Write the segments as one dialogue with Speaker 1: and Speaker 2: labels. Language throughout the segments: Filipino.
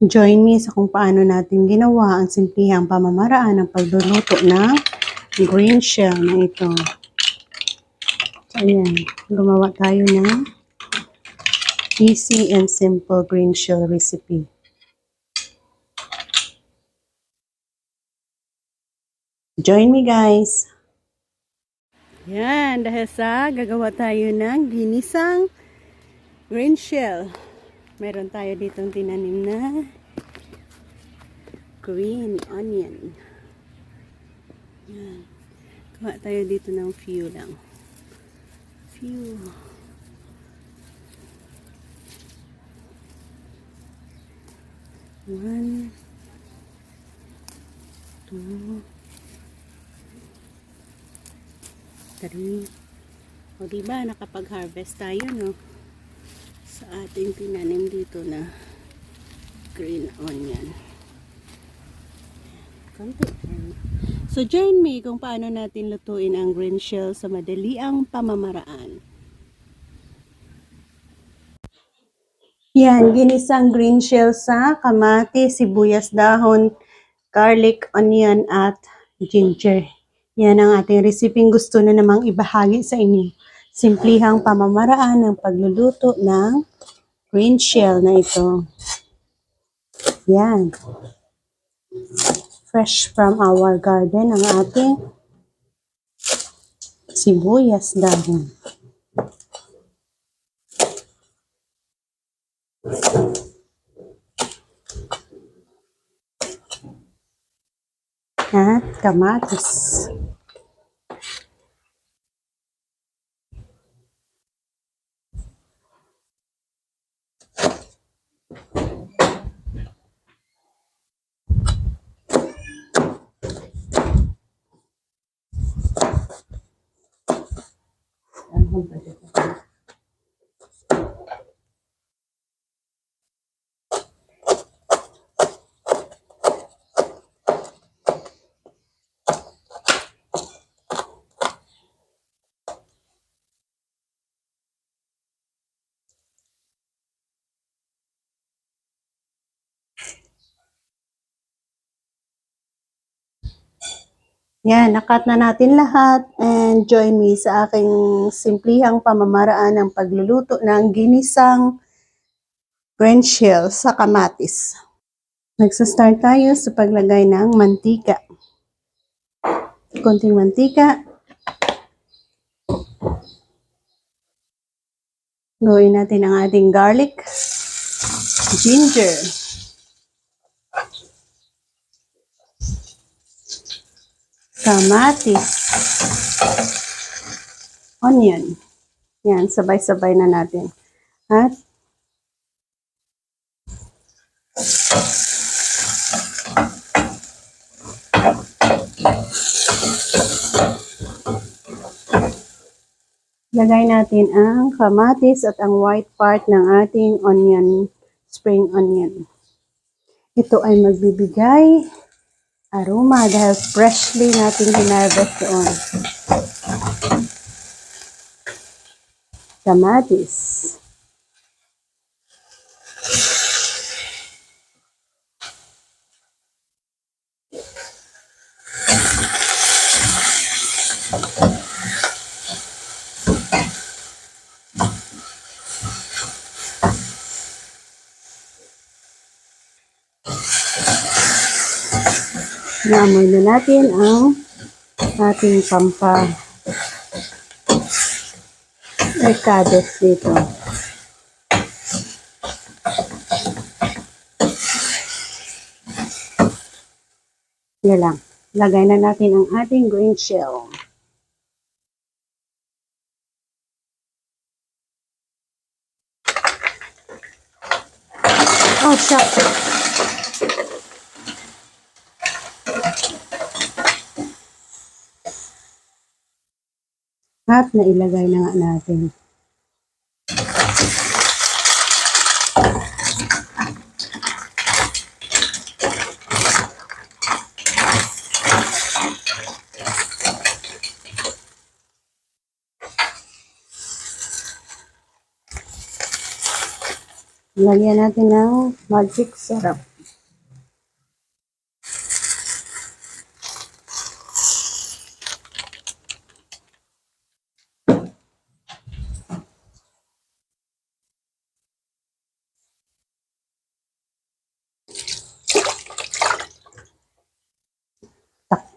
Speaker 1: Join me sa kung paano natin ginawa ang simplihang pamamaraan ng pagluluto ng green shell na ito. So, ayan. Gumawa tayo ng easy and simple green shell recipe. Join me guys! Yan, dahil sa gagawa tayo ng ginisang green shell. Meron tayo ditong tinanim na green onion. Yan. Kuha tayo dito ng few lang. Few. One. Two. Three. O diba, nakapag-harvest tayo, no? Sa ating tinanim dito na green onion. Konti. So, join me kung paano natin lutuin ang green shell sa madaliang pamamaraan. Yan, ginisang green shell sa kamati, sibuyas dahon, garlic, onion, at ginger. Yan ang ating recipe gusto na namang ibahagi sa inyo. Simplihang pamamaraan ng pagluluto ng green shell na ito. Yan. Fresh from our garden ang ating sibuyas dahon. At kamatis. juntas. Yan, nakat na natin lahat and join me sa aking simplihang pamamaraan ng pagluluto ng ginisang green shell sa kamatis. Nagsa-start tayo sa paglagay ng mantika. Konting mantika. Gawin natin ang ating garlic, ginger, kamatis, onion. Yan, sabay-sabay na natin. At lagay natin ang kamatis at ang white part ng ating onion, spring onion. Ito ay magbibigay aroma dahil freshly natin hinarvest doon. Kamatis. Naamoy na natin ang ating pampa ricados dito. Yan lang. Lagay na natin ang ating green shell. Oh, shucks. At nailagay na nga natin. Lagyan natin ng magic syrup.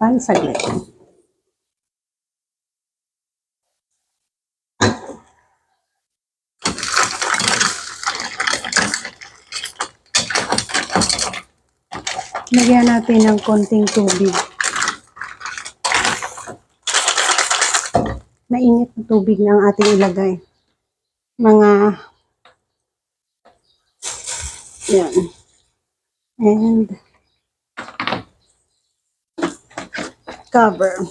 Speaker 1: Pan saglit. Lagyan natin ng konting tubig. Mainit na tubig na ang ating ilagay. Mga yan. And cover.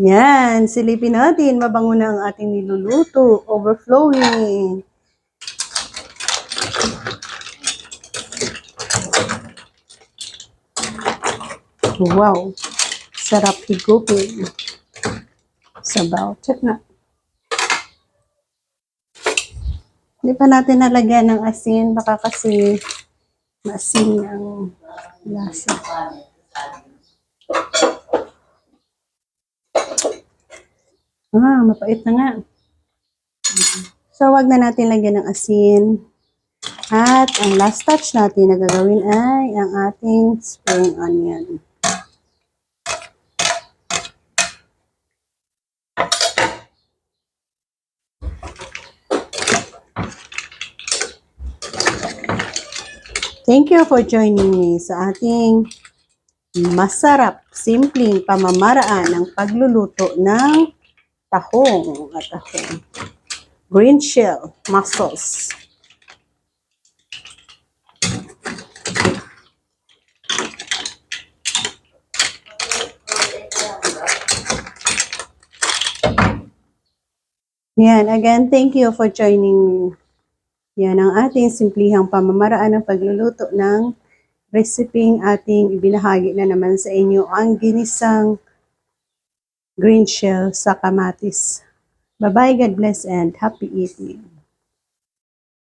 Speaker 1: Yan, silipin natin. Mabango na ang ating niluluto. Overflowing. Wow. Sarap higupin. Sabaw. Check na. Hindi pa natin nalagyan ng asin. Baka kasi maasin ang lasa. Ah, mapait na nga. So, wag na natin lagyan ng asin. At ang last touch natin na gagawin ay ang ating spring onion. Thank you for joining me sa ating masarap, simpleng pamamaraan ng pagluluto ng tahong at tahong. Green shell mussels. Yan, again, thank you for joining me. Yan ang ating simplihang pamamaraan ng pagluluto ng reseping ating ibinahagi na naman sa inyo ang ginisang green shell sa kamatis. Bye-bye, God bless and happy eating.